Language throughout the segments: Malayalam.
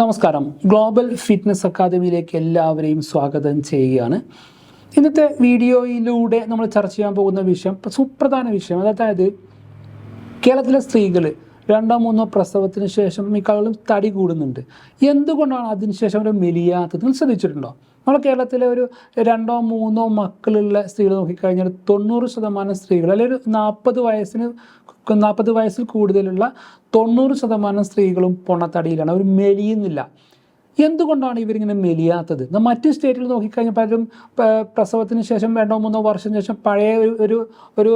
നമസ്കാരം. ഗ്ലോബൽ ഫിറ്റ്നസ് അക്കാദമിയിലേക്ക് എല്ലാവരെയും സ്വാഗതം ചെയ്യുകയാണ്. ഇന്നത്തെ വീഡിയോയിലൂടെ നമ്മൾ ചർച്ച ചെയ്യാൻ പോകുന്ന വിഷയം സുപ്രധാന വിഷയം അതായത് കേരളത്തിലെ സ്ത്രീകൾ രണ്ടോ മൂന്നോ പ്രസവത്തിന് ശേഷം മിക്കവാറും തടി കൂടുന്നുണ്ട്. എന്തുകൊണ്ടാണ് അതിനുശേഷം അവർ മെലിയാത്തത്? ശ്രദ്ധിച്ചിട്ടുണ്ടോ? നമ്മുടെ കേരളത്തിലെ ഒരു രണ്ടോ മൂന്നോ മക്കളുള്ള സ്ത്രീകൾ നോക്കിക്കഴിഞ്ഞാൽ തൊണ്ണൂറ് ശതമാനം സ്ത്രീകൾ അല്ലെങ്കിൽ ഒരു നാൽപ്പത് വയസ്സിന് നാൽപ്പത് വയസ്സിൽ കൂടുതലുള്ള തൊണ്ണൂറ് ശതമാനം സ്ത്രീകളും പൊണ്ണത്തടിയിലാണ് അവർ മെലിയുന്നില്ല എന്തുകൊണ്ടാണ് ഇവരിങ്ങനെ മെലിയാത്തത് മറ്റ് സ്റ്റേറ്റിൽ നോക്കിക്കഴിഞ്ഞാൽ പലരും പ്രസവത്തിന് ശേഷം രണ്ടോ മൂന്നോ വർഷം ശേഷം പഴയ ഒരു ഒരു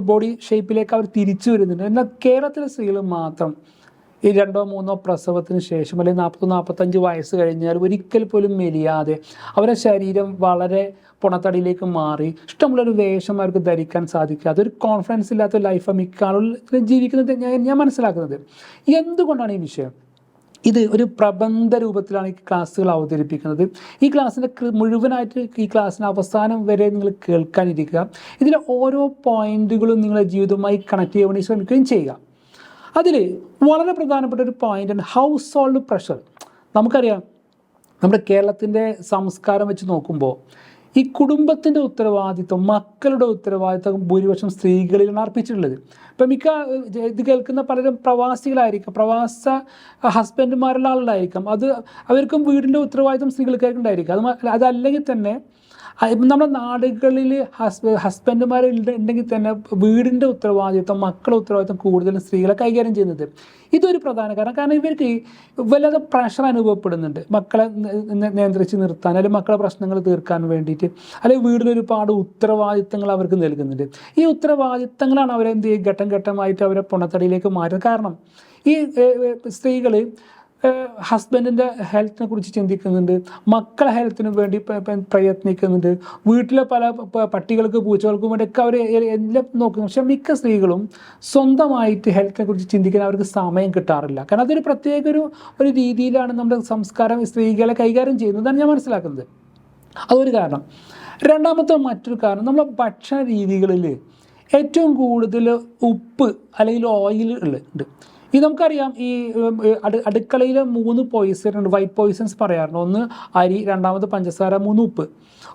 ബോഡി ഷേപ്പിലേക്ക് അവർ തിരിച്ചു വരുന്നുണ്ട് എന്നാൽ കേരളത്തിലെ സ്ത്രീകൾ മാത്രം ഈ രണ്ടോ മൂന്നോ പ്രസവത്തിന് ശേഷം അല്ലെങ്കിൽ നാൽപ്പത് നാൽപ്പത്തഞ്ച് വയസ്സ് കഴിഞ്ഞാൽ ഒരിക്കൽ പോലും മെലിയാതെ അവരുടെ ശരീരം വളരെ പുണത്തടിയിലേക്ക് മാറി ഇഷ്ടമുള്ളൊരു വേഷം അവർക്ക് ധരിക്കാൻ സാധിക്കാതെ ഒരു കോൺഫിഡൻസ് ഇല്ലാത്ത ലൈഫ് മിക്ക ആളുകൾ ജീവിക്കുന്നത് ഞാൻ ഞാൻ മനസ്സിലാക്കുന്നത്. എന്തുകൊണ്ടാണ് ഈ വിഷയം? ഇത് ഒരു പ്രബന്ധ രൂപത്തിലാണ് ഈ ക്ലാസ്സുകൾ അവതരിപ്പിക്കുന്നത്. ഈ ക്ലാസ്സിന്റെ മുഴുവനായിട്ട് ഈ ക്ലാസ്സിന്റെ അവസാനം വരെ നിങ്ങൾ കേൾക്കാനിരിക്കുക. ഇതിലെ ഓരോ പോയിന്റുകളും നിങ്ങളുടെ ജീവിതവുമായി കണക്ട് ചെയ്യാൻ വേണ്ടി ശ്രമിക്കുകയും ചെയ്യുക. അതിൽ വളരെ പ്രധാനപ്പെട്ട ഒരു പോയിന്റാണ് ഹൗസ് ഹോൾഡ് പ്രഷർ നമുക്കറിയാം നമ്മുടെ കേരളത്തിന്റെ സംസ്കാരം വെച്ച് നോക്കുമ്പോൾ ഈ കുടുംബത്തിന്റെ ഉത്തരവാദിത്വം മക്കളുടെ ഉത്തരവാദിത്വം ഭൂരിപക്ഷം സ്ത്രീകളിലാണ് അർപ്പിച്ചിട്ടുള്ളത്. ഇപ്പം മിക്ക ഇത് കേൾക്കുന്ന പലരും പ്രവാസികളായിരിക്കും പ്രവാസ ഹസ്ബൻഡുമാരുള്ള ആളുകളായിരിക്കും. അത് അവർക്കും വീടിന്റെ ഉത്തരവാദിത്വം സ്ത്രീകൾക്കായിരിക്കും ഉണ്ടായിരിക്കും അത് അതല്ലെങ്കിൽ തന്നെ ഇപ്പം നമ്മുടെ നാടുകളിൽ ഹസ് ഹസ്ബൻഡുമാർ ഉണ്ടെങ്കിൽ തന്നെ വീടിന്റെ ഉത്തരവാദിത്വം മക്കളുടെ ഉത്തരവാദിത്വം കൂടുതലും സ്ത്രീകളെ കൈകാര്യം ചെയ്യുന്നത്. ഇതൊരു പ്രധാന കാരണം. കാരണം ഇവർക്ക് വല്ലാതെ പ്രഷർ അനുഭവപ്പെടുന്നുണ്ട്. മക്കളെ നിയന്ത്രിച്ച് നിർത്താൻ അല്ലെങ്കിൽ മക്കളെ പ്രശ്നങ്ങൾ തീർക്കാൻ വേണ്ടിയിട്ട് അല്ലെങ്കിൽ വീടിലൊരുപാട് ഉത്തരവാദിത്തങ്ങൾ അവർക്ക് നൽകുന്നുണ്ട്. ഈ ഉത്തരവാദിത്തങ്ങളാണ് അവരെന്ത് ഘട്ടം ഘട്ടമായിട്ട് അവരെ പുണത്തടിയിലേക്ക് മാറ്റുന്നത്. കാരണം ഈ സ്ത്രീകൾ ഹസ്ബൻഡിന്റെ ഹെൽത്തിനെ കുറിച്ച് ചിന്തിക്കുന്നുണ്ട്. മക്കളെ ഹെൽത്തിനു വേണ്ടി പ്രയത്നിക്കുന്നുണ്ട്. വീട്ടിലെ പല പട്ടികൾക്ക് പൂച്ചകൾക്കും വേണ്ടിയൊക്കെ അവർ എല്ലാം നോക്കുന്നു. പക്ഷെ മിക്ക സ്ത്രീകളും സ്വന്തമായിട്ട് ഹെൽത്തിനെ കുറിച്ച് ചിന്തിക്കാൻ അവർക്ക് സമയം കിട്ടാറില്ല. കാരണം അതൊരു പ്രത്യേക ഒരു ഒരു രീതിയിലാണ് നമ്മുടെ സംസ്കാരം സ്ത്രീകളെ കൈകാര്യം ചെയ്യുന്നതാണ് ഞാൻ മനസ്സിലാക്കുന്നത്. അതൊരു കാരണം. രണ്ടാമത്തെ മറ്റൊരു കാരണം നമ്മളെ ഭക്ഷണ രീതികളിൽ ഏറ്റവും കൂടുതൽ ഉപ്പ് അല്ലെങ്കിൽ ഓയിൽ ഉണ്ട് ഈ നമുക്കറിയാം ഈ അടുക്കളയിലെ മൂന്ന് പോയിസൺ ഉണ്ട് വൈറ്റ് പോയിസൺസ് പറയാറുണ്ട്. ഒന്ന് അരി രണ്ടാമത് പഞ്ചസാര മൂന്ന് ഉപ്പ്.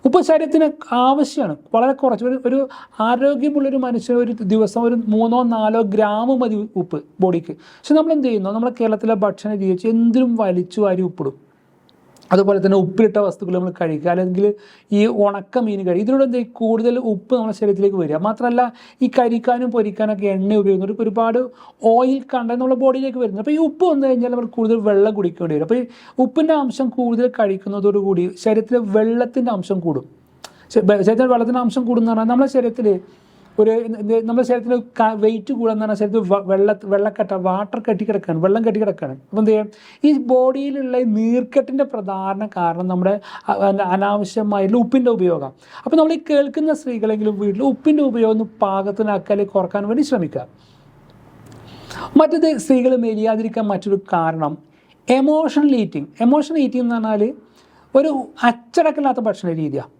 ഉപ്പ് ശരീരത്തിന് ആവശ്യമാണ്. വളരെ കുറച്ച്. ഒരു ഒരു ആരോഗ്യമുള്ളൊരു മനുഷ്യന് ഒരു ദിവസം ഒരു മൂന്നോ നാലോ ഗ്രാം മതി ഉപ്പ് ബോഡിക്ക്. പക്ഷെ നമ്മൾ എന്ത് ചെയ്യുന്നു? നമ്മുടെ കേരളത്തിലെ ഭക്ഷണ രീതി വെച്ച് എന്തിനും വലിച്ചു വാരി ഉപ്പിടും. അതുപോലെ തന്നെ ഉപ്പിലിട്ട വസ്തുക്കൾ നമ്മൾ കഴിക്കുക അല്ലെങ്കിൽ ഈ ഉണക്ക മീൻ കഴിക്കുക ഇതിലൂടെ എന്താ കൂടുതൽ ഉപ്പ് നമ്മുടെ ശരീരത്തിലേക്ക് വരിക? മാത്രമല്ല ഈ കരിക്കാനും പൊരിക്കാനൊക്കെ എണ്ണ ഉപയോഗിക്കുന്നത് ഒരുപാട് ഓയിൽ കണ്ടന്റ് നമ്മുടെ ബോഡിയിലേക്ക് വരുന്നത് അപ്പോൾ ഈ ഉപ്പ് വന്നു കഴിഞ്ഞാൽ നമ്മൾ കൂടുതൽ വെള്ളം കുടിക്കേണ്ടി വരും. അപ്പോൾ ഈ ഉപ്പിന്റെ അംശം കൂടുതൽ കഴിക്കുന്നതോടുകൂടി ശരീരത്തിലെ വെള്ളത്തിന്റെ അംശം കൂടും. ശരീരത്തിൽ വെള്ളത്തിന്റെ അംശം കൂടുന്ന പറഞ്ഞാൽ നമ്മുടെ ശരീരത്തിൽ ഒരു നമ്മുടെ ശരീരത്തിൽ വെയിറ്റ് കൂടാന്ന് പറഞ്ഞാൽ ശരീരത്തിൽ വെള്ള വെള്ളക്കെട്ട വാട്ടർ കെട്ടി കിടക്കുകയാണ് വെള്ളം കെട്ടി അപ്പോൾ അപ്പം എന്ത് ചെയ്യാം? ഈ ബോഡിയിലുള്ള നീർക്കെട്ടിന്റെ പ്രധാന കാരണം നമ്മുടെ അനാവശ്യമായിട്ടുള്ള ഉപ്പിന്റെ ഉപയോഗം. അപ്പോൾ നമ്മൾ ഈ കേൾക്കുന്ന സ്ത്രീകളെങ്കിലും വീട്ടിൽ ഉപ്പിന്റെ ഉപയോഗം ഒന്ന് പാകത്തിനാക്കാൻ കുറയ്ക്കാൻ വേണ്ടി ശ്രമിക്കുക. മറ്റത് സ്ത്രീകൾ മെലിയാതിരിക്കാൻ മറ്റൊരു കാരണം എമോഷണൽ ഈറ്റിംഗ് എമോഷണൽ ഈറ്റിംഗ് എന്ന് പറഞ്ഞാൽ ഒരു അച്ചടക്കമില്ലാത്ത ഭക്ഷണ രീതിയാണ്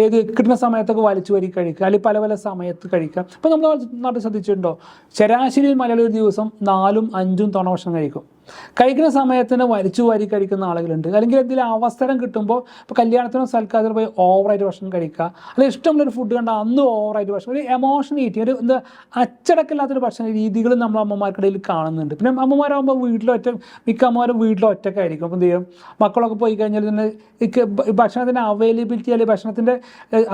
ഏത് കിട്ടുന്ന സമയത്തൊക്കെ വലിച്ചു വരി കഴിക്കുക അല്ലെങ്കിൽ പല പല സമയത്ത് കഴിക്കുക. അപ്പോൾ നമ്മൾ നാട്ടിൽ ശ്രദ്ധിച്ചിട്ടുണ്ടോ? ശരാശരി മലയാളി ഒരു ദിവസം നാലും അഞ്ചും തവണ ഭക്ഷണം കഴിക്കും. കഴിക്കുന്ന സമയത്തിന് വലിച്ചു വാരി കഴിക്കുന്ന ആളുകളുണ്ട്. അല്ലെങ്കിൽ എന്തെങ്കിലും അവസരം കിട്ടുമ്പോൾ ഇപ്പോൾ കല്യാണത്തിനോ സൽക്കാരത്തിനോ പോയി ഓവറായിട്ട് ഭക്ഷണം കഴിക്കുക. അല്ലെങ്കിൽ ഇഷ്ടമുള്ളൊരു ഫുഡ് കണ്ടാൽ അന്ന് ഓവറായിട്ട് ഭക്ഷണം ഒരു എമോഷൻ ഈറ്റിംഗ് ഒരു എന്താ അച്ചടക്കമില്ലാത്തൊരു ഭക്ഷണ രീതികൾ നമ്മൾ അമ്മമാർക്കിടയിൽ കാണുന്നുണ്ട്. പിന്നെ അമ്മമാരാകുമ്പോൾ വീട്ടിലൊറ്റ മിക്ക അമ്മമാരും വീട്ടിലൊറ്റൊക്കെ ആയിരിക്കും അപ്പോൾ എന്ത് ചെയ്യും? മക്കളൊക്കെ പോയി കഴിഞ്ഞാൽ തന്നെ ഭക്ഷണത്തിന്റെ അവൈലബിലിറ്റി അല്ലെങ്കിൽ ഭക്ഷണത്തിന്റെ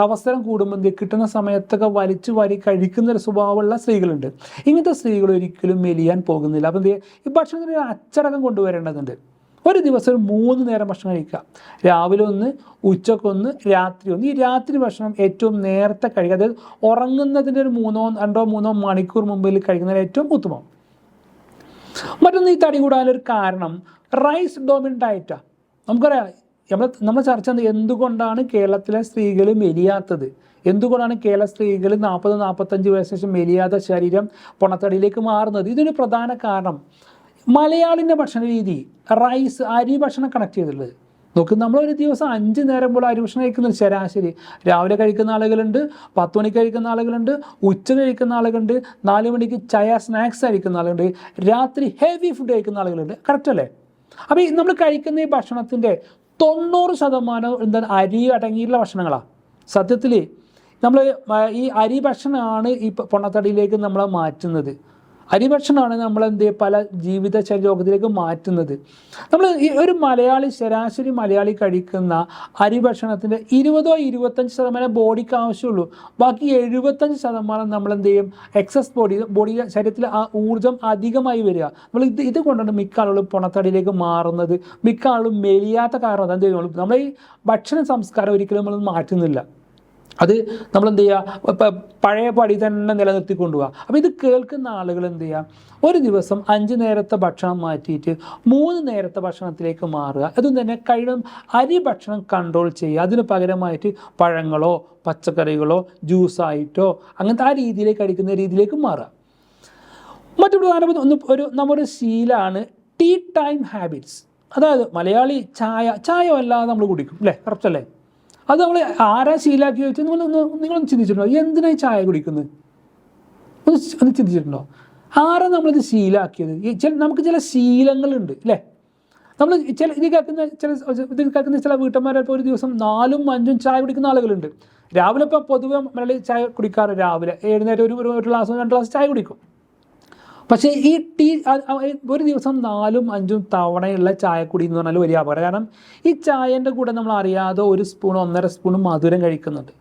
അവസരം കൂടുമ്പോൾ എന്ത് കിട്ടുന്ന സമയത്തൊക്കെ വലിച്ചു വാരി കഴിക്കുന്ന ഒരു സ്വഭാവമുള്ള സ്ത്രീകളുണ്ട്. ഇങ്ങനത്തെ സ്ത്രീകൾ ഒരിക്കലും മെലിയാൻ പോകുന്നില്ല. അപ്പോൾ എന്ത് ചെയ്യുക ഈ ഭക്ഷണത്തിന്റെ അച്ചടക്കം കൊണ്ടുവരേണ്ടതുണ്ട്. ഒരു ദിവസം മൂന്ന് നേരം ഭക്ഷണം കഴിക്കുക. രാവിലെ ഒന്ന് ഉച്ചക്കൊന്ന് രാത്രി ഒന്ന്. ഈ രാത്രി ഭക്ഷണം ഏറ്റവും നേരത്തെ കഴിക്കുക. അതായത് ഉറങ്ങുന്നതിന്റെ ഒരു മൂന്നോ രണ്ടോ മൂന്നോ മണിക്കൂർ മുമ്പിൽ കഴിക്കുന്നതിന് ഏറ്റവും ഉത്തമം. മറ്റൊന്ന് ഈ തടി കൂടാനൊരു കാരണം റൈസ് ഡോമിൻ ഡയറ്റാണ് നമുക്കറിയാം നമ്മൾ നമ്മൾ ചർച്ച ചെയ്യുന്നത് എന്തുകൊണ്ടാണ് കേരളത്തിലെ സ്ത്രീകൾ മെലിയാത്തത്? എന്തുകൊണ്ടാണ് കേരള സ്ത്രീകൾ നാൽപ്പത് നാൽപ്പത്തഞ്ച് വയസ്സിന് ശേഷം മെലിയാത്ത ശരീരം പൊണത്തടിയിലേക്ക് മാറുന്നത്? ഇതിന് പ്രധാന കാരണം. മലയാളിന്റെ ഭക്ഷണ രീതി റൈസ് അരി ഭക്ഷണം കണക്ട് ചെയ്തിട്ടുള്ളത്. നോക്ക് നമ്മൾ ഒരു ദിവസം അഞ്ച് നേരം പോലും അരി ഭക്ഷണം കഴിക്കുന്നത് ശരാശരി. രാവിലെ കഴിക്കുന്ന ആളുകളുണ്ട് പത്ത് മണിക്ക് കഴിക്കുന്ന ആളുകളുണ്ട് ഉച്ച കഴിക്കുന്ന ആളുകളുണ്ട് നാല് മണിക്ക് ചായ സ്നാക്സ് കഴിക്കുന്ന ആളുകളുണ്ട് രാത്രി ഹെവി ഫുഡ് കഴിക്കുന്ന ആളുകളുണ്ട്. കറക്റ്റ് അല്ലേ? അപ്പോൾ ഈ നമ്മൾ കഴിക്കുന്ന ഈ ഭക്ഷണത്തിന്റെ തൊണ്ണൂറ് ശതമാനം എന്താ അരി അടങ്ങിയിട്ടുള്ള ഭക്ഷണങ്ങളാണ് സത്യത്തിൽ നമ്മൾ ഈ അരി ഭക്ഷണമാണ് ഈ പൊണ്ണത്തടിയിലേക്ക് നമ്മളെ മാറ്റുന്നത്. അരി ഭക്ഷണമാണ് നമ്മൾ എന്ത് പല ജീവിത ലോകത്തിലേക്ക് മാറ്റുന്നത്. നമ്മൾ ഈ ഒരു മലയാളി ശരാശരി മലയാളി കഴിക്കുന്ന അരിഭക്ഷണത്തിന്റെ ഇരുപതോ ഇരുപത്തഞ്ച് ശതമാനം ബോഡിക്ക് ആവശ്യമുള്ളൂ. ബാക്കി എഴുപത്തഞ്ച് ശതമാനം നമ്മൾ എന്ത് ചെയ്യും എക്സസ് ബോഡി ബോഡി ശരീരത്തിൽ ആ ഊർജം അധികമായി വരിക. നമ്മൾ ഇത് ഇത് കൊണ്ടാണ് മിക്ക ആളുകളും പുണത്തടിയിലേക്ക് മാറുന്നത് മിക്ക ആളുകളും മെലിയാത്ത കാരണം ചെയ്യും നമ്മൾ ഈ ഭക്ഷണ സംസ്കാരം ഒരിക്കലും നമ്മൾ മാറ്റുന്നില്ല. അത് നമ്മൾ എന്ത് ചെയ്യുക ഇപ്പം പഴയ പടി തന്നെ നിലനിർത്തി കൊണ്ടുപോകുക അപ്പോൾ ഇത് കേൾക്കുന്ന ആളുകൾ എന്ത് ചെയ്യുക ഒരു ദിവസം അഞ്ച് നേരത്തെ ഭക്ഷണം മാറ്റിയിട്ട് മൂന്ന് നേരത്തെ ഭക്ഷണത്തിലേക്ക് മാറുക. അതും തന്നെ കഴിയും അരി ഭക്ഷണം കൺട്രോൾ ചെയ്യുക. അതിന് പകരമായിട്ട് പഴങ്ങളോ പച്ചക്കറികളോ ജ്യൂസായിട്ടോ അങ്ങനത്തെ ആ രീതിയിലേക്ക് അടിക്കുന്ന രീതിയിലേക്ക് മാറുക. മറ്റു പ്രധാനപ്പെട്ട ഒന്ന് ഒരു നമ്മുടെ ശീലമാണ് ടീ ടൈം ഹാബിറ്റ്സ് അതായത് മലയാളി ചായ ചായ വല്ലാതെ നമ്മൾ കുടിക്കും അല്ലേ? കറക്റ്റ് അല്ലേ അത് നമ്മൾ ആരാ ശീലാക്കി നമ്മൾ നിങ്ങൾ നിങ്ങളൊന്ന് ചിന്തിച്ചിട്ടുണ്ടോ? എന്തിനായി ചായ കുടിക്കുന്നത്? ഒന്ന് ഒന്ന് ചിന്തിച്ചിട്ടുണ്ടോ? ആരാ നമ്മളിത് ശീലാക്കിയത്? ചില നമുക്ക് ചില ശീലങ്ങളുണ്ട് അല്ലേ? നമ്മൾ ചില ഇത് കേൾക്കുന്ന ചില ഇത് കേൾക്കുന്ന ചില വീട്ടന്മാരെ ഇപ്പോൾ ഒരു ദിവസം നാലും അഞ്ചും ചായ കുടിക്കുന്ന ആളുകളുണ്ട്. രാവിലെ ഇപ്പോൾ പൊതുവെ മലയാളി ചായ കുടിക്കാറ് രാവിലെ. എഴുന്നേറ്റ് ഒരു ഒരു ഗ്ലാസ് രണ്ട് ഗ്ലാസ് ചായ കുടിക്കും. പക്ഷേ ഈ ടീ ഒരു ദിവസം നാലും അഞ്ചും തവണയുള്ള ചായക്കുടി എന്ന് പറഞ്ഞാൽ വലിയ അപകടം. കാരണം ഈ ചായന്റെ കൂടെ നമ്മൾ അറിയാതെ ഒരു സ്പൂൺ ഒന്നര സ്പൂൺ മധുരം കഴിക്കുന്നുണ്ട്.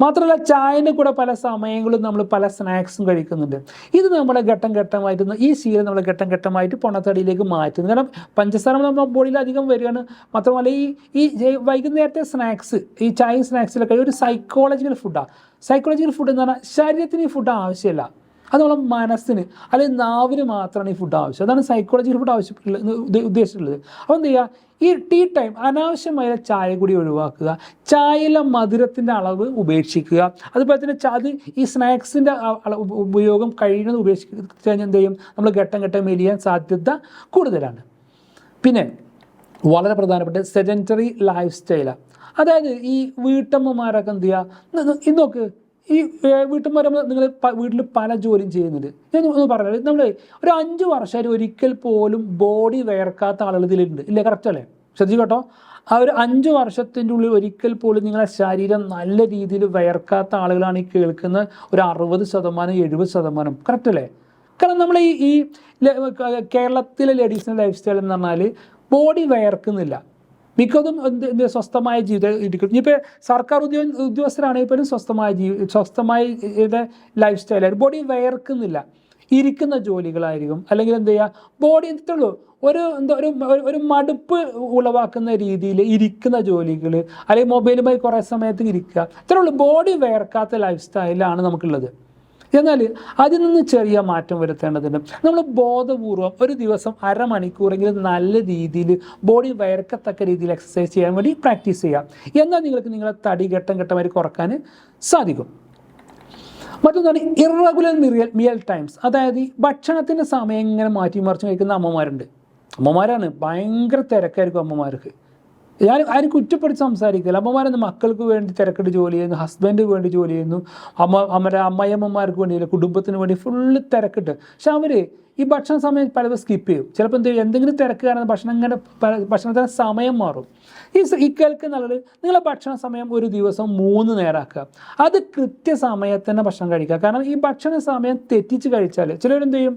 മാത്രമല്ല ചായന്റെ കൂടെ പല സമയങ്ങളും നമ്മൾ പല സ്നാക്സും കഴിക്കുന്നുണ്ട്. ഇത് നമ്മളെ ഘട്ടം ഘട്ടമായിട്ട് ഈ ശീലം നമ്മൾ ഘട്ടം ഘട്ടമായിട്ട് പൊണ്ണത്തടിയിലേക്ക് മാറ്റുന്നു. കാരണം പഞ്ചസാര നമ്മുടെ ബോഡിയിൽ അധികം വരികയാണ്. മാത്രമല്ല ഈ ഈ വൈകുന്നേരത്തെ സ്നാക്സ് ഈ ചായ സ്നാക്സിലൊക്കെ ഒരു സൈക്കോളജിക്കൽ ഫുഡാണ് സൈക്കോളജിക്കൽ ഫുഡ് എന്ന് പറഞ്ഞാൽ ശരീരത്തിന് ഈ ഫുഡ് ആവശ്യമില്ല. അത് നമ്മളെ മനസ്സിന് അല്ലെങ്കിൽ നാവിന് മാത്രമാണ് ഈ ഫുഡ് ആവശ്യം. അതാണ് സൈക്കോളജിക്കൽ ഫുഡ് ആവശ്യപ്പെട്ടുള്ളത് ഉദ്ദേശിച്ചിട്ടുള്ളത്. അപ്പോൾ എന്ത് ചെയ്യുക? ഈ ടീ ടൈം അനാവശ്യമായ ചായ കൂടി ഒഴിവാക്കുക. ചായയിലെ മധുരത്തിന്റെ അളവ് ഉപേക്ഷിക്കുക. അതുപോലെ തന്നെ അത് ഈ സ്നാക്സിന്റെ ഉപയോഗം കഴിയുന്നത് ഉപേക്ഷിക്കുക കഴിഞ്ഞാൽ എന്ത് ചെയ്യും? നമ്മൾ ഘട്ടം ഘട്ടം എരിയാൻ സാധ്യത കൂടുതലാണ്. പിന്നെ വളരെ പ്രധാനപ്പെട്ട സെഡന്ററി ലൈഫ് സ്റ്റൈലാണ് അതായത് ഈ വീട്ടമ്മമാരൊക്കെ എന്ത് ചെയ്യുക? ഇത് നോക്ക് വീട്ടിൽ വരുമ്പോൾ നിങ്ങൾ വീട്ടിൽ പല ജോലിയും ചെയ്യുന്നുണ്ട്. ഞാൻ ഒന്ന് പറഞ്ഞത് നമ്മൾ ഒരു അഞ്ച് വർഷമായിട്ട് ഒരിക്കൽ പോലും ബോഡി വയർക്കാത്ത ആളുകൾ ഇതിലുണ്ട്. ഇല്ലേ? കറക്റ്റ് അല്ലേ? കേട്ടോ. ആ ഒരു അഞ്ച് വർഷത്തിന്റെ ഉള്ളിൽ ഒരിക്കൽ പോലും നിങ്ങളെ ശരീരം നല്ല രീതിയിൽ വയർക്കാത്ത ആളുകളാണ് ഈ കേൾക്കുന്ന ഒരു അറുപത് ശതമാനം എഴുപത് ശതമാനം. കറക്റ്റ് അല്ലേ? കാരണം നമ്മൾ ഈ ഈ കേരളത്തിലെ ലേഡീസിന്റെ ലൈഫ് സ്റ്റൈൽ എന്ന് പറഞ്ഞാൽ ബോഡി വയർക്കുന്നില്ല മിക്കതും എന്ത് സ്വസ്ഥമായ ജീവിതം ഇരിക്കും സർക്കാർ ഉദ്യോഗ ഉദ്യോഗസ്ഥരാണെങ്കിൽ പോലും സ്വസ്ഥമായ ജീവി സ്വസ്ഥമായ ലൈഫ് സ്റ്റൈലായിരിക്കും ബോഡി വയർക്കുന്നില്ല. ഇരിക്കുന്ന ജോലികളായിരിക്കും. അല്ലെങ്കിൽ എന്ത് ചെയ്യുക ബോഡി എന്തുള്ളൂ ഒരു എന്താ ഒരു ഒരു മടുപ്പ് ഉളവാക്കുന്ന രീതിയിൽ ഇരിക്കുന്ന ജോലികൾ അല്ലെങ്കിൽ മൊബൈലുമായി കുറേ സമയത്ത് ഇരിക്കുക. ഇത്രയുള്ളൂ ബോഡി വയർക്കാത്ത ലൈഫ് സ്റ്റൈലാണ് നമുക്കുള്ളത്. എന്നാൽ അതിൽ നിന്ന് ചെറിയ മാറ്റം വരുത്തേണ്ടതുണ്ട്. നമ്മൾ ബോധപൂർവം ഒരു ദിവസം അരമണിക്കൂറെങ്കിലും നല്ല രീതിയിൽ ബോഡി വയർക്കത്തക്ക രീതിയിൽ എക്സസൈസ് ചെയ്യാൻ വേണ്ടി പ്രാക്ടീസ് ചെയ്യാം. എന്നാൽ നിങ്ങൾക്ക് നിങ്ങളുടെ തടി ഘട്ടം ഘട്ടമായി കുറയ്ക്കാൻ സാധിക്കും. മറ്റൊന്നാണ് ഇറഗുലർ മിറിയൽ മിയൽ ടൈംസ് അതായത് ഭക്ഷണത്തിന്റെ സമയം ഇങ്ങനെ മാറ്റി മറിച്ച് കഴിക്കുന്ന അമ്മമാരുണ്ട്. അമ്മമാരാണ് ഭയങ്കര തിരക്കായിരിക്കും അമ്മമാർക്ക്. ഞാൻ ആരും കുറ്റപ്പെടുത്തി സംസാരിക്കില്ല. അമ്മമാരെന്ന് മക്കൾക്ക് വേണ്ടി തിരക്കിട്ട് ജോലി ചെയ്യുന്നു ഹസ്ബൻഡ് വേണ്ടി ജോലി ചെയ്യുന്നു അമ്മ അമ്മരെ അമ്മയമ്മമാർക്ക് വേണ്ടി കുടുംബത്തിന് വേണ്ടി ഫുള്ള് തിരക്കിട്ട്. പക്ഷെ അവർ ഈ ഭക്ഷണ സമയം പലതും സ്കിപ്പ് ചെയ്യും. ചിലപ്പോൾ എന്ത് എന്തെങ്കിലും തിരക്ക് കാരണം ഭക്ഷണം ഇങ്ങനെ ഭക്ഷണത്തിന് സമയം മാറും. ഈ ഈ ആളുകൾ നിങ്ങളെ ഭക്ഷണ സമയം ഒരു ദിവസം മൂന്ന് നേരമാക്കുക അത് കൃത്യസമയത്ത് തന്നെ ഭക്ഷണം കഴിക്കുക. കാരണം ഈ ഭക്ഷണ സമയം തെറ്റിച്ച് കഴിച്ചാൽ ചിലരെന്ത് ചെയ്യും?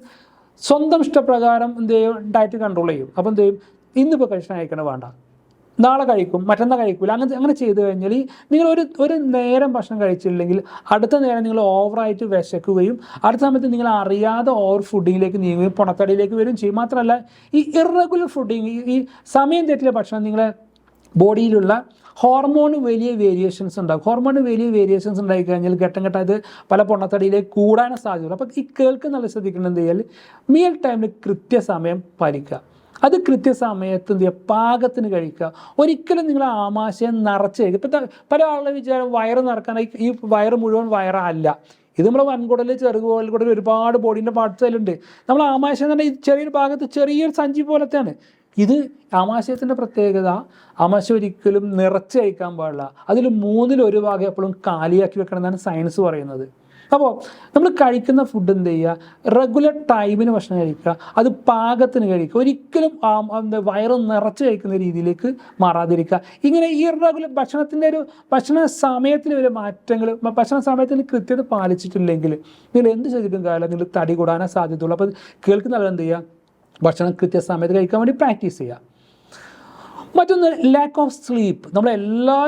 സ്വന്തം ഇഷ്ടപ്രകാരം എന്ത് ചെയ്യും? ഡയറ്റ് കൺട്രോൾ ചെയ്യും. അപ്പോൾ എന്ത് ചെയ്യും? ഇന്നിപ്പോൾ കഴിച്ചാൽ കഴിക്കണം വേണ്ട. നാളെ കഴിക്കും മറ്റന്നാൾ കഴിക്കില്ല അങ്ങനെ അങ്ങനെ ചെയ്തു കഴിഞ്ഞാൽ നിങ്ങൾ ഒരു ഒരു നേരം ഭക്ഷണം കഴിച്ചില്ലെങ്കിൽ അടുത്ത നേരം നിങ്ങൾ ഓവറായിട്ട് വിശക്കുകയും അടുത്ത സമയത്ത് നിങ്ങൾ അറിയാതെ ഓവർ ഫുഡിങ്ങിലേക്ക് നീങ്ങുകയും പുണത്തടിയിലേക്ക് വരും ചെയ്യും. മാത്രമല്ല ഈ ഇറഗുലർ ഫുഡിങ് ഈ സമയം തെറ്റിയ ഭക്ഷണം നിങ്ങളെ ബോഡിയിലുള്ള ഹോർമോൺ വലിയ വേരിയേഷൻസ് ഉണ്ടാകും. ഹോർമോൺ വലിയ വേരിയേഷൻസ് ഉണ്ടായി കഴിഞ്ഞാൽ ഘട്ടം അത് പല പൊണ്ണത്തടിയിലേക്ക് കൂടാനും സാധ്യതയുള്ളൂ അപ്പോൾ ഈ കേൾക്കുന്ന ശ്രദ്ധിക്കണം എന്ത് ചെയ്യാൽ മീൽ ടൈമിൽ കൃത്യസമയം പാലിക്കുക. അത് കൃത്യസമയത്ത് എന്ത് ചെയ്യുക? പാകത്തിന് കഴിക്കുക. ഒരിക്കലും നിങ്ങൾ ആമാശയം നിറച്ച് കഴിക്കുക ഇപ്പം പല ആളുടെ വിചാരം വയറ് നിറക്കാനായി ഈ വയറ് മുഴുവൻ വയറല്ല. ഇത് നമ്മുടെ വൻകുടൽ ചെറുകുടൽ ഒരുപാട് ബോഡീന്റെ പാർട്സ് അതിലുണ്ട്. നമ്മൾ ആമാശയം തന്നെ ചെറിയൊരു ഭാഗത്ത് ചെറിയൊരു സഞ്ചി പോലത്തെയാണ്. ഇത് ആമാശയത്തിന്റെ പ്രത്യേകത ആമാശയം ഒരിക്കലും നിറച്ച് കഴിക്കാൻ പാടില്ല. അതിൽ മൂന്നിൽ ഒരു ഭാഗം എപ്പോഴും കാലിയാക്കി വെക്കണം എന്നാണ് സയൻസ് പറയുന്നത്. അപ്പോൾ നമ്മൾ കഴിക്കുന്ന ഫുഡ് എന്ത് ചെയ്യുക? റെഗുലർ ടൈമിന് ഭക്ഷണം കഴിക്കുക. അത് പാകത്തിന് കഴിക്കുക. ഒരിക്കലും എന്താ വയറ് നിറച്ച് കഴിക്കുന്ന രീതിയിലേക്ക് മാറാതിരിക്കുക. ഇങ്ങനെ ഈ റെഗുലർ ഭക്ഷണത്തിന്റെ ഒരു ഭക്ഷണ സമയത്തിൽ ഒരു മാറ്റങ്ങൾ ഭക്ഷണ സമയത്തിന് കൃത്യത പാലിച്ചിട്ടില്ലെങ്കിൽ നിങ്ങൾ എന്ത് ചെയ്തിട്ടും കാലം നിങ്ങൾ തടി കൂടാനേ സാധ്യതയുള്ളൂ. അപ്പോൾ കേൾക്കുന്ന ആൾ എന്ത് ചെയ്യുക? ഭക്ഷണം കൃത്യസമയത്ത് കഴിക്കാൻ വേണ്ടി പ്രാക്ടീസ് ചെയ്യുക. മറ്റൊന്ന് ലാക്ക് ഓഫ് സ്ലീപ്പ് നമ്മളെല്ലാ